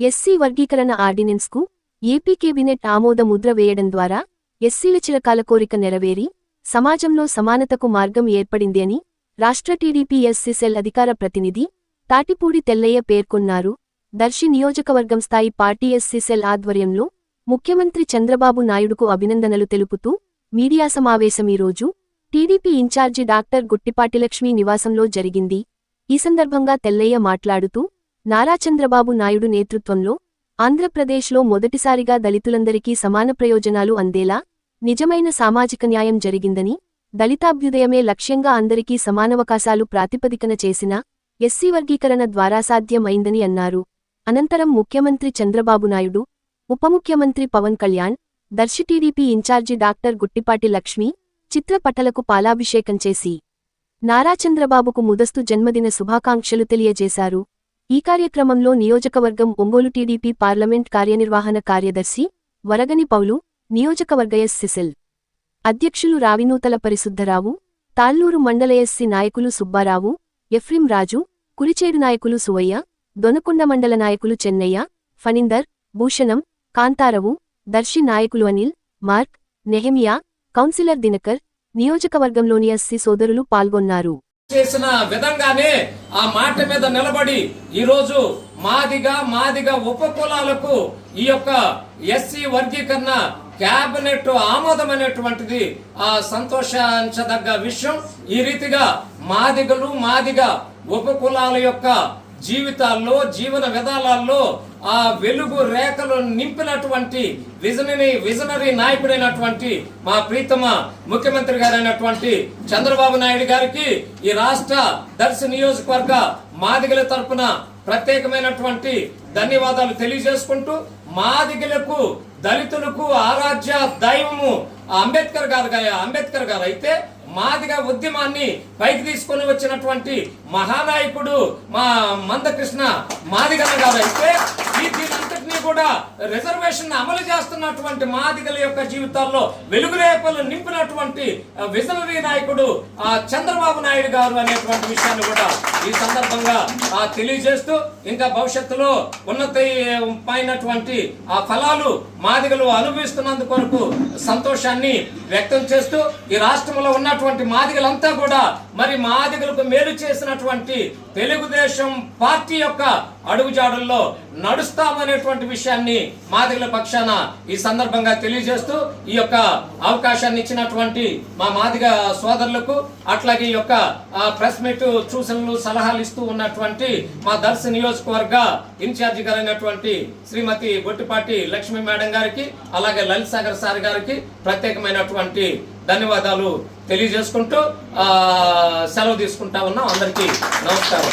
SC వర్గీకరణ ఆర్డినెన్స్కు AP cabinet ఆమోద ముద్ర వేయడం ద్వారా ఎస్సీల చిరకాల కోరిక నెరవేరి సమాజంలో సమానతకు మార్గం ఏర్పడింది అని రాష్ట్ర టీడీపీ ఎస్సీ సెల్ అధికార ప్రతినిధి తాటిపూడి తెల్లయ్య పేర్కొన్నారు. దర్శి నియోజకవర్గం స్థాయి పార్టీ ఎస్సీ సెల్ ఆధ్వర్యంలో ముఖ్యమంత్రి చంద్రబాబు నాయుడుకు అభినందనలు తెలుపుతూ మీడియా సమావేశం ఈరోజు టీడీపీ ఇన్ఛార్జి డాక్టర్ గుట్టిపాటిలక్ష్మి నివాసంలో జరిగింది. ఈ సందర్భంగా తెల్లయ్య మాట్లాడుతూ నారా చంద్రబాబు నాయుడు నేతృత్వంలో ఆంధ్రప్రదేశ్లో మొదటిసారిగా దళితులందరికీ సమాన ప్రయోజనాలు అందేలా నిజమైన సామాజిక న్యాయం జరిగిందని దళితాభ్యుదయమే లక్ష్యంగా అందరికీ సమానవకాశాలు ప్రాతిపదికన చేసిన ఎస్సీ వర్గీకరణ ద్వారా సాధ్యం అయిందని అన్నారు. అనంతరం ముఖ్యమంత్రి చంద్రబాబు నాయుడు ఉపముఖ్యమంత్రి Pawan Kalyan Darsi TDP incharge doctor Guttipati Lakshmi చిత్రపటలకు పాలాభిషేకం చేసి నారా చంద్రబాబుకు ముదస్తు జన్మదిన శుభాకాంక్షలు తెలియజేశారు. ఈ కార్యక్రమంలో నియోజకవర్గం ఒంగోలు టీడీపీ పార్లమెంట్ కార్యనిర్వహణ కార్యదర్శి వరగని పౌలు నియోజకవర్గ ఎస్సిసెల్ అధ్యక్షులు రావినూతల పరిశుద్ధరావు తాళ్ళూరు మండల ఎస్సి నాయకులు సుబ్బారావు ఎఫ్రిం రాజు కురిచేడు నాయకులు సువయ్య దొనకొండ మండల నాయకులు చెన్నయ్య ఫణిందర్ భూషణం కాంతారవు దర్శి నాయకులు Anil Mark Nehemiah councillor Dinakar నియోజకవర్గంలోని ఎస్సీ సోదరులు పాల్గొన్నారు. చేసిన విధంగానే ఆ మాట మీద నిలబడి ఈరోజు మాదిగా మాదిగా ఉపకులాలకు ఈ యొక్క ఎస్సీ వర్గీకరణ క్యాబినెట్ ఆమోదమైనటువంటిది ఆ సంతోషించదగ్గ విషయం. ఈ రీతిగా మాదిగలు మాదిగా ఉపకులాల యొక్క జీవితాల్లో జీవన విధానాల్లో ఆ వెలుగు రేఖలు నింపినటువంటి విజనరీ విజనరీ నాయకుడైనటువంటి మా ప్రీతమ ముఖ్యమంత్రి గారైనటువంటి చంద్రబాబు నాయుడు గారికి ఈ రాష్ట్ర దర్శి నియోజకవర్గ మాదిగల తరపున ప్రత్యేకమైనటువంటి ధన్యవాదాలు తెలియజేసుకుంటూ మాదిగలకు దళితులకు ఆరాధ్య దైవము ఆ అంబేద్కర్ గారు అంబేద్కర్ గారు అయితే మాదిగ ఉద్యమాన్ని పైకి తీసుకొని వచ్చినటువంటి మహానాయకుడు మా మందకృష్ణ మాదిగల గారు అయితే దీనంతటినీ కూడా రిజర్వేషన్ అమలు చేస్తున్నటువంటి మాదిగల యొక్క జీవితాల్లో వెలుగురేపలు నింపినటువంటి ఆ, విజనరీ నాయకుడు ఆ చంద్రబాబు నాయుడు గారు అనేటువంటి విషయాన్ని కూడా ఈ సందర్భంగా ఆ, తెలియజేస్తూ ఇంకా భవిష్యత్తులో ఉన్నతమైనటువంటి ఆ ఫలాలు మాదిగలు అనుభవిస్తున్నందుకు కొరకు సంతోషాన్ని వ్యక్తం చేస్తూ ఈ రాష్ట్రంలో ఉన్నటువంటి మాదిగలంతా కూడా మరి మాదిగలకు మేలు చేసినటువంటి తెలుగుదేశం పార్టీ యొక్క అడుగుజాడల్లో నడుస్తామనేటువంటి విషయాన్ని మాదిగల పక్షాన ఈ సందర్భంగా తెలియజేస్తూ ఈ యొక్క అవకాశాన్ని ఇచ్చినటువంటి మా మాదిగ సోదరులకు అట్లాగే ఈ యొక్క ప్రెస్ మీట్ సూచనలు సలహాలు ఇస్తూ ఉన్నటువంటి మా దర్శ నియోజకవర్గ ఇన్ఛార్జి గారైనటువంటి శ్రీమతి గొట్టిపాటి లక్ష్మీ మేడం గారికి అలాగే లలిత్ సాగర్ సార్ గారికి ప్రత్యేకమైనటువంటి ధన్యవాదాలు తెలియజేసుకుంటూ సెలవు తీసుకుంటా ఉన్నాం. అందరికీ నమస్కారం.